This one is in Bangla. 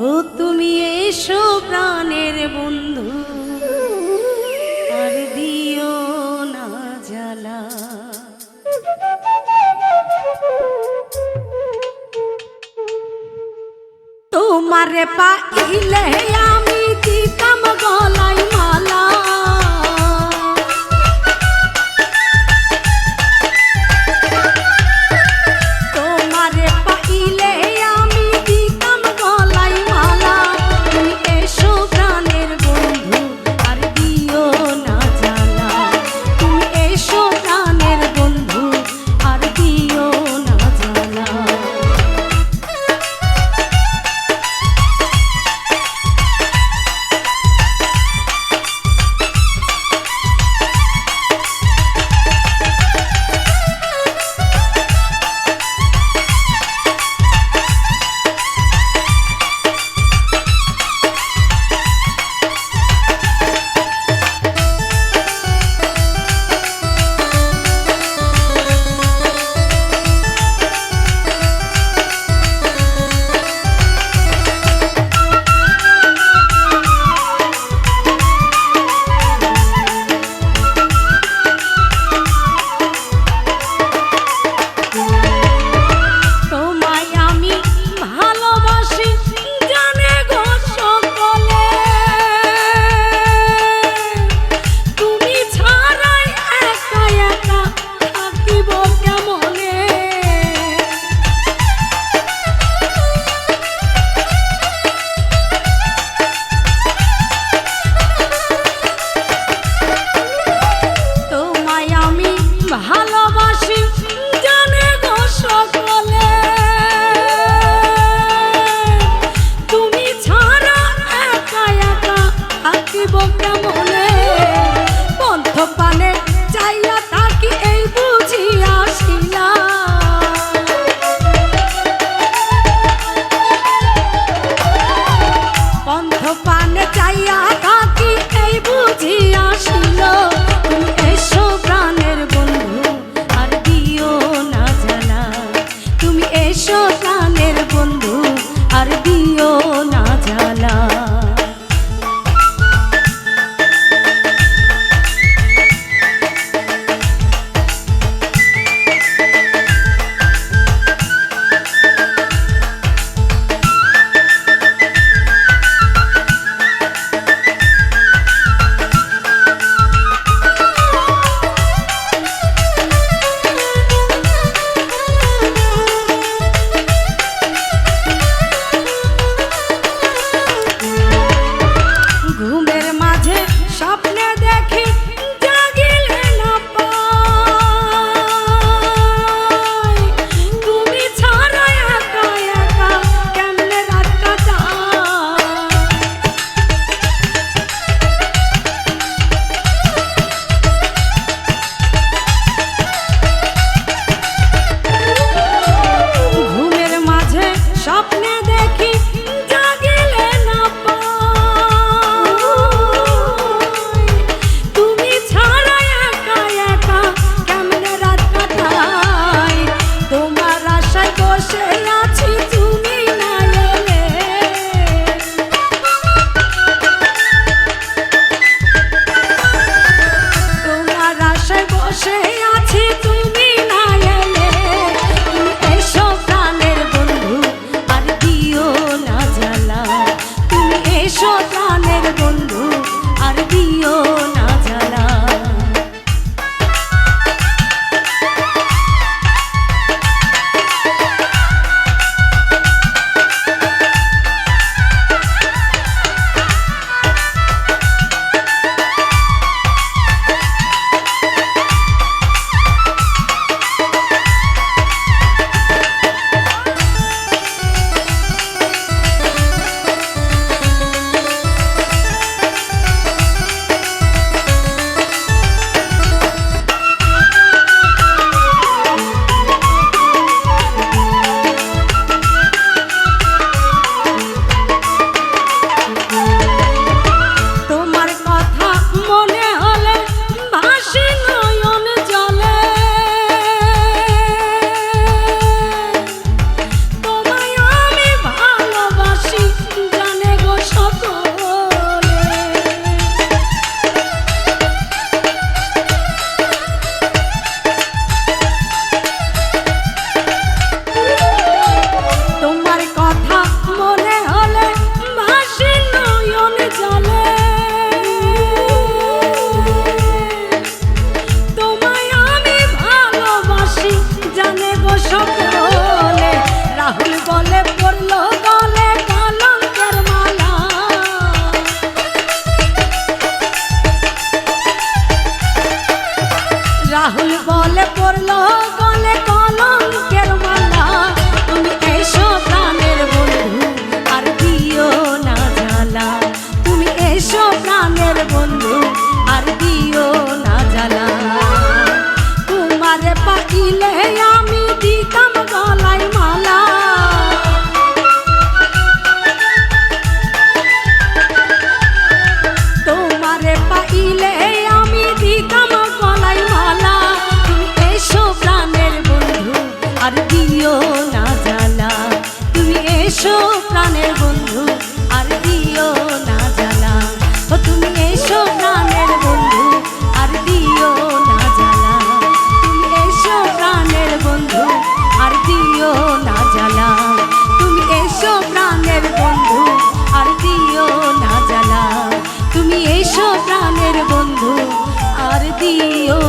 ও তুমি এসো প্রাণের বন্ধু। আর দিও না জ্বালা। তোমার পাইলে আমি দিতাম গলায় মালা। ঘুমে রাহুল বলে পড়ল গলে না